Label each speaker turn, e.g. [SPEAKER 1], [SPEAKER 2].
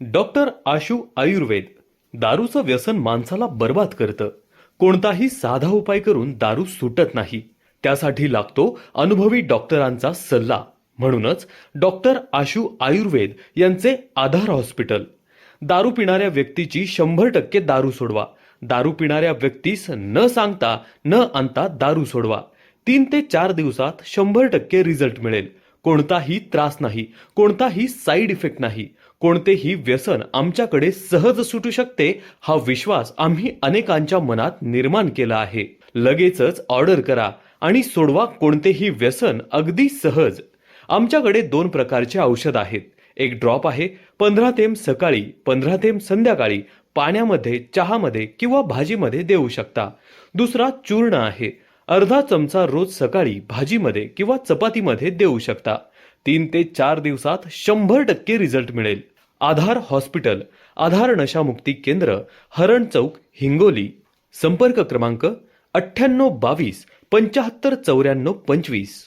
[SPEAKER 1] Doctor Ashu Ayurveda दारूचं व्यसन माणसाला बर्बाद करतं. कोणताही साधा उपाय करून दारू सुटत नाही. त्यासाठी लागतो अनुभवी डॉक्टरांचा सल्ला. म्हणूनच डॉक्टर आशू आयुर्वेद यांचे आधार हॉस्पिटल. दारू पिणाऱ्या व्यक्तीची शंभर टक्के दारू सोडवा. दारू पिणाऱ्या व्यक्तीस न सांगता न आणता दारू सोडवा. तीन ते चार दिवसात शंभर टक्के रिझल्ट मिळेल. कोणताही त्रास नाही कोणताही साईड इफेक्ट नाही कोणतेही व्यसन आमच्याकडे सहज सुटू शकते हा विश्वास आम्ही अनेकांच्या मनात निर्माण केला आहे. लगेचच ऑर्डर करा आणि सोडवा कोणतेही व्यसन अगदी सहज. आमच्याकडे दोन प्रकारचे औषध आहेत. एक ड्रॉप आहे पंधरा थेंब सकाळी पंधरा थेंब संध्याकाळी पाण्यामध्ये चहामध्ये किंवा भाजीमध्ये देऊ शकता. दुसरा चूर्ण आहे अर्धा चमचा रोज सकाळी भाजीमध्ये किंवा चपातीमध्ये देऊ शकता. तीन ते चार दिवसात शंभर टक्के रिझल्ट मिळेल. आधार हॉस्पिटल आधार नशामुक्ती केंद्र हरण चौक हिंगोली. संपर्क क्रमांक अठ्ठ्याण्णव बावीस पंच्याहत्तर चौऱ्याण्णव पंचवीस.